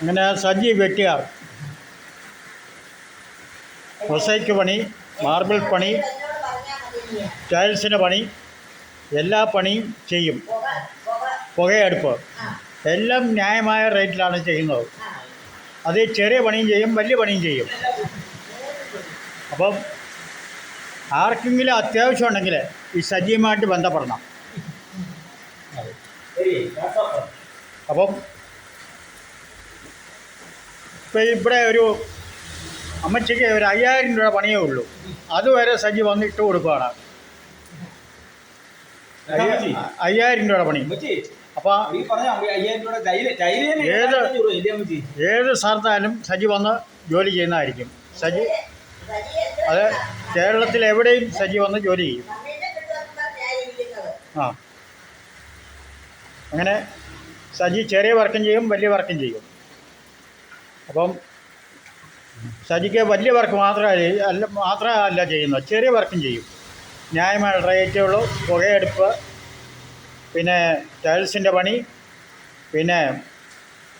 അങ്ങനെ സജി വെട്ടിയാർ മൊസൈക്ക് പണി മാർബിൾ പണി ടൈൽസിന്റെ പണി എല്ലാ പണിയും ചെയ്യും. പുകയടുപ്പ്. എല്ലാം ന്യായമായ റേറ്റിലാണ് ചെയ്യുന്നത്. അത് ചെറിയ പണിയും ചെയ്യും വലിയ പണിയും ചെയ്യും. അപ്പം ആർക്കെങ്കിലും അത്യാവശ്യം ഉണ്ടെങ്കിൽ ഈ സജീവമായിട്ട് ബന്ധപ്പെടണം. അപ്പം ഇപ്പം ഇവിടെ ഒരു അമ്മച്ചിക്ക് ഒരു അയ്യായിരം രൂപ പണിയേ ഉള്ളൂ. അതുവരെ സജി വന്നിട്ട് കൊടുക്കുകയാണ് അയ്യ- അയ്യായിരം രൂപ? പണി. അപ്പൊ ഏത്? ഏത് സ്ഥലത്തായാലും സജി വന്ന് ജോലി ചെയ്യുന്നതായിരിക്കും. സജി അത് കേരളത്തിൽ എവിടെയും സജി വന്ന് ജോലി ചെയ്യും. ആ. അങ്ങനെ സജി ചെറിയ വർക്കും ചെയ്യും വലിയ വർക്കും ചെയ്യും. അപ്പം സജിക്ക് വലിയ വർക്ക് മാത്രമല്ല അല്ല മാത്രമല്ല ചെയ്യുന്നത്. ചെറിയ വർക്കും ചെയ്യും. ന്യായമായ റേറ്റുള്ളൂ പുകയെടുപ്പ്. പിന്നെ ടൈൽസിന്റെ പണി. പിന്നെ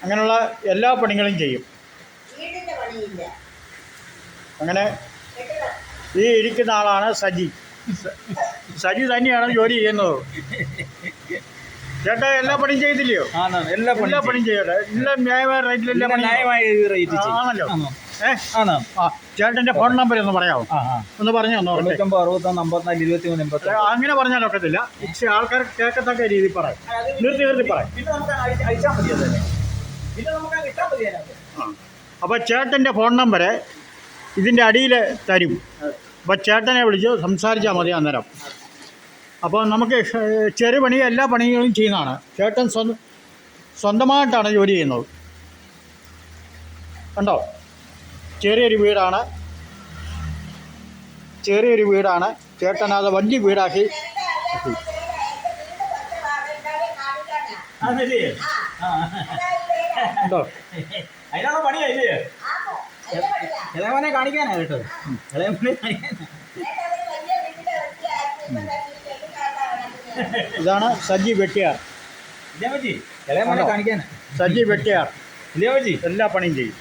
അങ്ങനെയുള്ള എല്ലാ പണികളും ചെയ്യും. അങ്ങനെ ഈ ഇരിക്കുന്ന ആളാണ് സജി. സജി തന്നെയാണ് ജോലി ചെയ്യുന്നത്. ചേട്ടാ എല്ലാ പണിയും ചെയ്തില്ലയോ? എല്ലാ എല്ലാ പണിയും ചെയ്യട്ടെ? എല്ലാം ന്യായമായ റേറ്റിൽ എല്ലാ പണിയും ന്യായമായ റേറ്റ്. ആണല്ലോ. ആണോ? ഫോൺ നമ്പർ ഒന്ന് പറയാമോ. ഒന്ന് പറഞ്ഞു തൊണ്ണൂറ്റൊമ്പത് അറുപത്തൊന്ന് അമ്പത്തിനാല് ഇരുപത്തി മൂന്ന് എൺപത്തി അങ്ങനെ പറഞ്ഞാലൊക്കത്തില്ല പക്ഷെ ആൾക്കാർ കേൾക്കത്തക്ക രീതിയിൽ പറയാം. നിർത്തി നിർത്തി പറയാം. അപ്പോൾ ചേട്ടന്റെ ഫോൺ നമ്പർ ഇതിന്റെ അടിയിൽ തരും. അപ്പോൾ ചേട്ടനെ വിളിച്ച് സംസാരിച്ചാൽ മതി അന്നേരം. അപ്പോൾ നമുക്ക് ചെറു ചെറിയ പണി എല്ലാ പണികളും ചെയ്യുന്നതാണ്. ചേട്ടൻ സ്വന്തം സ്വന്തമായിട്ടാണ് ജോലി ചെയ്യുന്നത്. കണ്ടോ? ചെറിയൊരു വീടാണ്. ചെറിയൊരു വീടാണ്. ചേട്ടൻ അത് വലിയ വീടാക്കി. പണിയായില്ലേ ഇളയവനെ കാണിക്കാനാ കേട്ടോ. ഇളയവനെ കാണിക്കാനാ. ഇതാണ് സജി വെട്ടിയാർ. സജി വെട്ടിയാർ. എല്ലാ പണിയും ചെയ്യും.